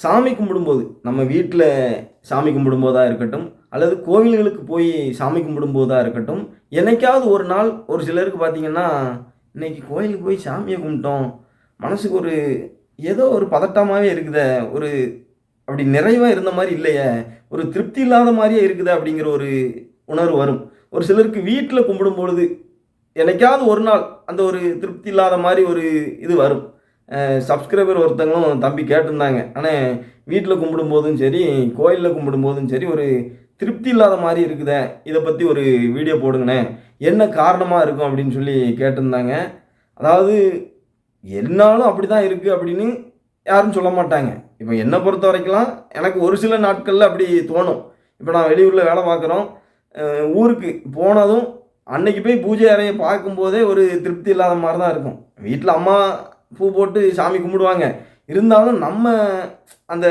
சாமி கும்பிடும்போது நம்ம வீட்டில் சாமி கும்பிடும்போதாக இருக்கட்டும் அல்லது கோவில்களுக்கு போய் சாமி கும்பிடும்போதாக இருக்கட்டும் என்னைக்காவது ஒரு நாள் ஒரு சிலருக்கு பார்த்தீங்கன்னா இன்னைக்கு கோயிலுக்கு போய் சாமியை கும்பிட்டோம் மனசுக்கு ஒரு ஏதோ ஒரு பதட்டமாகவே இருக்குதே ஒரு அப்படி நிறைவாக இருந்த மாதிரி இல்லையே ஒரு திருப்தி இல்லாத மாதிரியே இருக்குது அப்படிங்கிற ஒரு உணர்வு வரும். ஒரு சிலருக்கு வீட்டில் கும்பிடும் பொழுது என்னைக்காவது ஒரு நாள் அந்த ஒரு திருப்தி இல்லாத மாதிரி ஒரு இது வரும். சப்ஸ்கிரைபர் ஒருத்தங்களும் தம்பி கேட்டிருந்தாங்க. ஆனால் வீட்டில் கும்பிடும்போதும் சரி கோயிலில் கும்பிடும்போதும் சரி ஒரு திருப்தி இல்லாத மாதிரி இருக்குதே இதை பற்றி ஒரு வீடியோ போடுங்கண்ணே. என்ன காரணமாக இருக்கும் அப்படின்னு சொல்லி கேட்டிருந்தாங்க. அதாவது என்னாலும் அப்படி தான் இருக்குது அப்படின்னு யாரும் சொல்ல மாட்டாங்க. இப்போ என்னை பொறுத்த வரைக்கும் எனக்கு ஒரு சில நாட்களில் அப்படி தோணும். இப்போ நான் வெளியூரில் வேலை பார்க்குறோம். ஊருக்கு போனதும் அன்னைக்கு போய் பூஜை அறையை பார்க்கும்போதே ஒரு திருப்தி இல்லாத மாதிரி தான் இருக்கும். வீட்டில் அம்மா பூ போட்டு சாமி கும்பிடுவாங்க. இருந்தாலும் நம்ம அந்த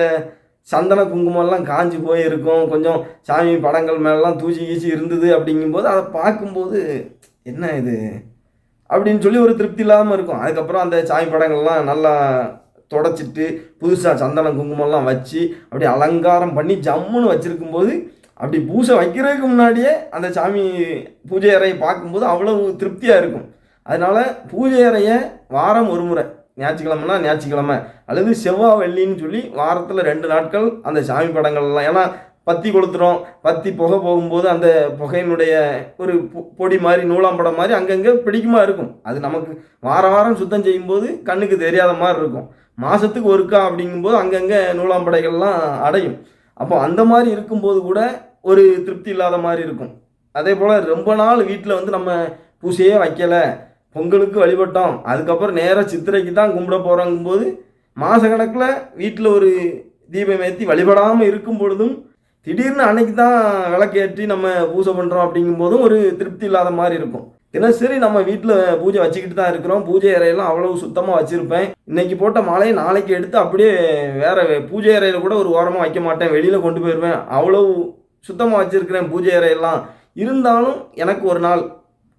சந்தன குங்குமம்லாம் காஞ்சி போய் கொஞ்சம் சாமி படங்கள் மேலெலாம் தூசி கீச்சி இருந்தது அப்படிங்கும்போது அதை பார்க்கும்போது என்ன இது? அப்படின்னு சொல்லி ஒரு திருப்தி இல்லாமல் இருக்கும். அதுக்கப்புறம் அந்த சாமி படங்கள்லாம் நல்லா தொடச்சிட்டு புதுசாக சந்தன குங்குமம்லாம் வச்சு அப்படி அலங்காரம் பண்ணி ஜம்முன்னு வச்சுருக்கும்போது அப்படி பூஜை வைக்கிறதுக்கு முன்னாடியே அந்த சாமி பூஜை அறையை பார்க்கும்போது அவ்வளவு திருப்தியாக இருக்கும். அதனால் பூஜை அறையை வாரம் ஒரு முறை ஞாயிற்றுக்கிழமைனா ஞாயிற்றுக்கிழமை அல்லது செவ்வாய் வெள்ளின்னு சொல்லி வாரத்தில் ரெண்டு நாட்கள் அந்த சாமி படங்கள்லாம் ஏன்னா பத்தி கொளுத்துறோம் பத்தி புகை போகும்போது அந்த புகையினுடைய ஒரு பொ- பொடி மாதிரி நூலாம் படம் மாதிரி அங்கங்கே பிடிக்குமா இருக்கும். அது நமக்கு வார வாரம் சுத்தம் செய்யும்போது கண்ணுக்கு தெரியாத மாதிரி இருக்கும். மாதத்துக்கு ஒருக்கா அப்படிங்கும்போது அங்கங்கே நூலாம் படைகள்லாம் அடையும். அப்போ அந்த மாதிரி இருக்கும்போது கூட ஒரு திருப்தி இல்லாத மாதிரி இருக்கும். அதே போல் ரொம்ப நாள் வீட்டில் வந்து நம்ம பூசையே வைக்கலை பொங்கலுக்கு வழிபட்டோம். அதுக்கப்புறம் நேராக சித்திரைக்கு தான் கும்பிட போகிறோங்கும்போது மாதக்கணக்கில் வீட்டில் ஒரு தீபம் ஏற்றி வழிபடாமல் இருக்கும் பொழுதும் திடீர்னு அன்னைக்கு தான் விளக்கேற்றி நம்ம பூஜை பண்ணுறோம் அப்படிங்கும்போதும் ஒரு திருப்தி இல்லாத மாதிரி இருக்கும். தினசரி நம்ம வீட்டில் பூஜை வச்சுக்கிட்டு தான் இருக்கிறோம். பூஜை அறையெல்லாம் அவ்வளவு சுத்தமாக வச்சுருப்பேன். இன்னைக்கு போட்ட மாலையை நாளைக்கு எடுத்து அப்படியே வேற பூஜை அறையில் கூட ஒரு ஓரமாக வைக்க மாட்டேன். வெளியில் கொண்டு போயிடுவேன் அவ்வளவு சுத்தமாக வச்சுருக்கிறேன் பூஜை அறையெல்லாம். இருந்தாலும் எனக்கு ஒரு நாள்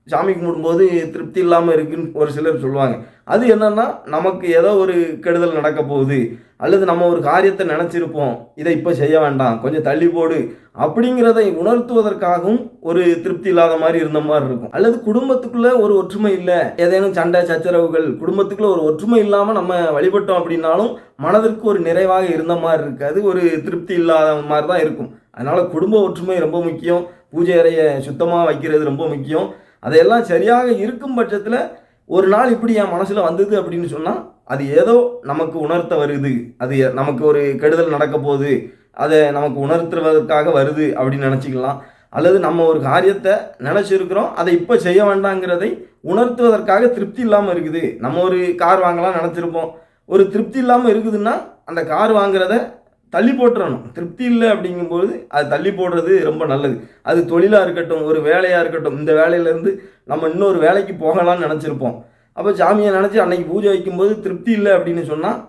சாமி கும்பிடும்போது திருப்தி இல்லாமல் இருக்குன்னு ஒரு சிலர் சொல்லுவாங்க. அது என்னென்னா நமக்கு ஏதோ ஒரு கெடுதல் நடக்க போகுது. அல்லது நம்ம ஒரு காரியத்தை நினச்சிருப்போம். இதை இப்போ செய்ய வேண்டாம். கொஞ்சம் தள்ளி போடு. அப்படிங்கிறதை உணர்த்துவதற்காகவும் ஒரு திருப்தி இல்லாத மாதிரி இருந்த மாதிரி இருக்கும். அல்லது குடும்பத்துக்குள்ள ஒரு ஒற்றுமை இல்லை. ஏதேனும் சண்டை சச்சரவுகள் குடும்பத்துக்குள்ள ஒரு ஒற்றுமை இல்லாமல் நம்ம வழிபட்டோம் அப்படின்னாலும் மனதிற்கு ஒரு நிறைவாக இருந்த மாதிரி இருக்காது. ஒரு திருப்தி இல்லாத மாதிரி தான் இருக்கும். அதனால் குடும்ப ஒற்றுமை ரொம்ப முக்கியம். பூஜை அறையை சுத்தமாக வைக்கிறது ரொம்ப முக்கியம். அதையெல்லாம் சரியாக இருக்கும் பட்சத்தில் ஒரு நாள் இப்படி என் மனசில் வந்தது அப்படின்னு சொன்னால் அது ஏதோ நமக்கு உணர்த்த வருது. அது எ- நமக்கு ஒரு கெடுதல் நடக்க போகுது. அதை நமக்கு உணர்த்துவதற்காக வருது அப்படின்னு நினச்சிக்கலாம். அல்லது நம்ம ஒரு காரியத்தை நினச்சிருக்கிறோம் அதை இப்போ செய்ய வேண்டாங்கிறதை உணர்த்துவதற்காக திருப்தி இல்லாமல் இருக்குது. நம்ம ஒரு கார் வாங்கலாம் நினச்சிருப்போம். ஒரு திருப்தி இல்லாமல் இருக்குதுன்னா அந்த கார் வாங்குறத தள்ளி போட்டுறணும். திருப்தி இல்லை அப்படிங்கும்போது அது தள்ளி போடுறது ரொம்ப நல்லது. அது தொழிலாக இருக்கட்டும் ஒரு வேலையாக இருக்கட்டும் இந்த வேலையிலேருந்து நம்ம இன்னொரு வேலைக்கு போகலாம்னு நினச்சிருப்போம். அப்போ சாமியை நினச்சி அன்னைக்கு பூஜை வைக்கும்போது திருப்தி இல்லை அப்படின்னு சொன்னால்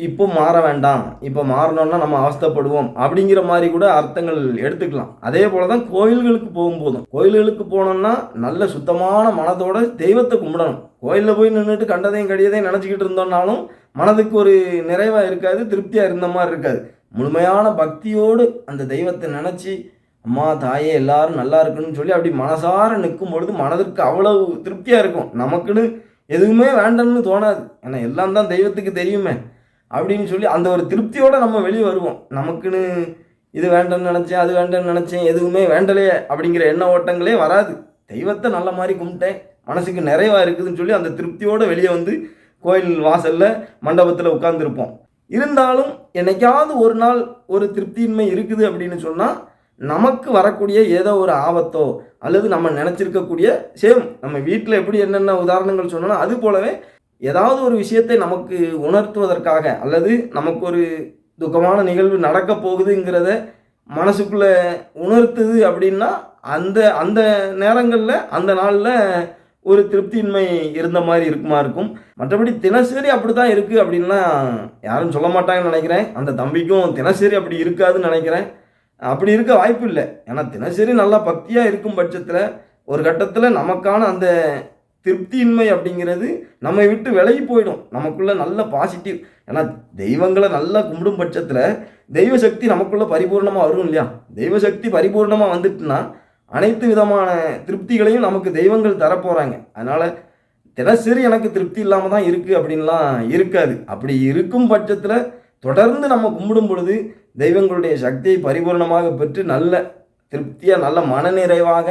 இப்போ மாற வேண்டாம். இப்போ மாறணும்னா நம்ம அவஸ்தைப்படுவோம். அப்படிங்கிற மாதிரி கூட அர்த்தங்கள் எடுத்துக்கலாம். அதே போல தான் கோயில்களுக்கு போகும்போதும் கோயில்களுக்கு போனோம்னா நல்ல சுத்தமான மனதோட தெய்வத்தை கும்பிடணும். கோயிலில் போய் நின்றுட்டு கண்டதையும் கடியதையும் நினச்சிக்கிட்டு இருந்தோம்னாலும் மனதுக்கு ஒரு நிறைவாக இருக்காது திருப்தியாக இருந்த மாதிரி இருக்காது. முழுமையான பக்தியோடு அந்த தெய்வத்தை நினச்சி அம்மா தாயே எல்லாரும் நல்லா இருக்கணும்னு சொல்லி அப்படி மனசார நிற்கும் பொழுது மனதிற்கு அவ்வளவு திருப்தியாக இருக்கும். நமக்குன்னு எதுவுமே வேண்டாம்னு தோணாது. ஏன்னா எல்லாம் தான் தெய்வத்துக்கு தெரியுமே. அப்படின்னு சொல்லி அந்த ஒரு திருப்தியோடு நம்ம வெளியே வருவோம். நமக்குன்னு இது வேண்டாம்னு நினச்சேன் அது வேண்டாம்னு நினச்சேன் எதுவுமே வேண்டலையே அப்படிங்கிற எண்ண ஓட்டங்களே வராது. தெய்வத்தை நல்ல மாதிரி கும்பிட்டேன் மனசுக்கு நிறைவாக இருக்குதுன்னு சொல்லி அந்த திருப்தியோடு வெளியே வந்து கோயில் வாசலில் மண்டபத்தில் உட்காந்துருப்போம் இருந்தாலும் என்னைக்காவது ஒரு நாள் ஒரு திருப்தியின்மை இருக்குது அப்படின்னு சொன்னால் நமக்கு வரக்கூடிய ஏதோ ஒரு ஆபத்தோ அல்லது நம்ம நினச்சிருக்கக்கூடிய சேம் நம்ம வீட்டில் எப்படி என்னென்ன உதாரணங்கள் சொன்னோம் அது போலவே ஏதாவது ஒரு விஷயத்தை நமக்கு உணர்த்துவதற்காக அல்லது நமக்கு ஒரு துக்கமான நிகழ்வு நடக்க போகுதுங்கிறத மனசுக்குள்ளே உணர்த்துது அப்படின்னா அந்த அந்த நேரங்களில் அந்த நாளில் ஒரு திருப்தியின்மை இருந்த மாதிரி இருக்குமா இருக்கும். மற்றபடி தினசரி அப்படி தான் இருக்குது அப்படின்லாம் யாரும் சொல்ல மாட்டாங்கன்னு நினைக்கிறேன். அந்த தம்பிக்கும் தினசரி அப்படி இருக்காதுன்னு நினைக்கிறேன். அப்படி இருக்க வாய்ப்பு இல்லை. ஏன்னா தினசரி நல்லா பக்தியாக இருக்கும் பட்சத்தில் ஒரு கட்டத்தில் நமக்கான அந்த திருப்தியின்மை அப்படிங்கிறது நம்மை விட்டு விலகி போயிடும். நமக்குள்ள நல்ல பாசிட்டிவ் ஏன்னா தெய்வங்களை நல்லா கும்பிடும் பட்சத்தில் தெய்வ சக்தி நமக்குள்ள பரிபூர்ணமாக வரும் இல்லையா? தெய்வ சக்தி பரிபூர்ணமாக வந்துட்டுனா அனைத்து விதமான திருப்திகளையும் நமக்கு தெய்வங்கள் தரப்போகிறாங்க அதனால் தினசரி எனக்கு திருப்தி இல்லாமல் தான் இருக்குது அப்படின்லாம் இருக்காது. அப்படி இருக்கும் பட்சத்தில் தொடர்ந்து நம்ம கும்பிடும் பொழுது தெய்வங்களுடைய சக்தியை பரிபூர்ணமாக பெற்று நல்ல திருப்தியாக நல்ல மனநிறைவாக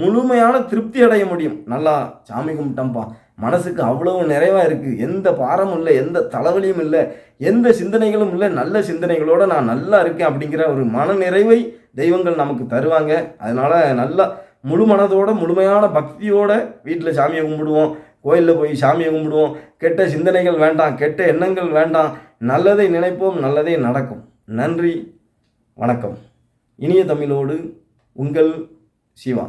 முழுமையான திருப்தி அடைய முடியும். நல்லா சாமி கும்பிட்டோம்ப்பா. மனசுக்கு அவ்வளவு நிறைவாக இருக்குது எந்த பாரமும் இல்லை எந்த தலைவலியும் இல்லை எந்த சிந்தனைகளும் இல்லை. நல்ல சிந்தனைகளோடு நான் நல்லா இருக்கேன் அப்படிங்கிற ஒரு மன நிறைவை தெய்வங்கள் நமக்கு தருவாங்க. அதனால் நல்லா முழு மனதோட முழுமையான பக்தியோட வீட்டில் சாமியை கும்பிடுவோம். கோயிலில் போய் சாமியை கும்பிடுவோம். கெட்ட சிந்தனைகள் வேண்டாம் கெட்ட எண்ணங்கள் வேண்டாம். நல்லதை நினைப்போம் நல்லதே நடக்கும். நன்றி வணக்கம். இனிய தமிழோடு உங்கள் சிவா.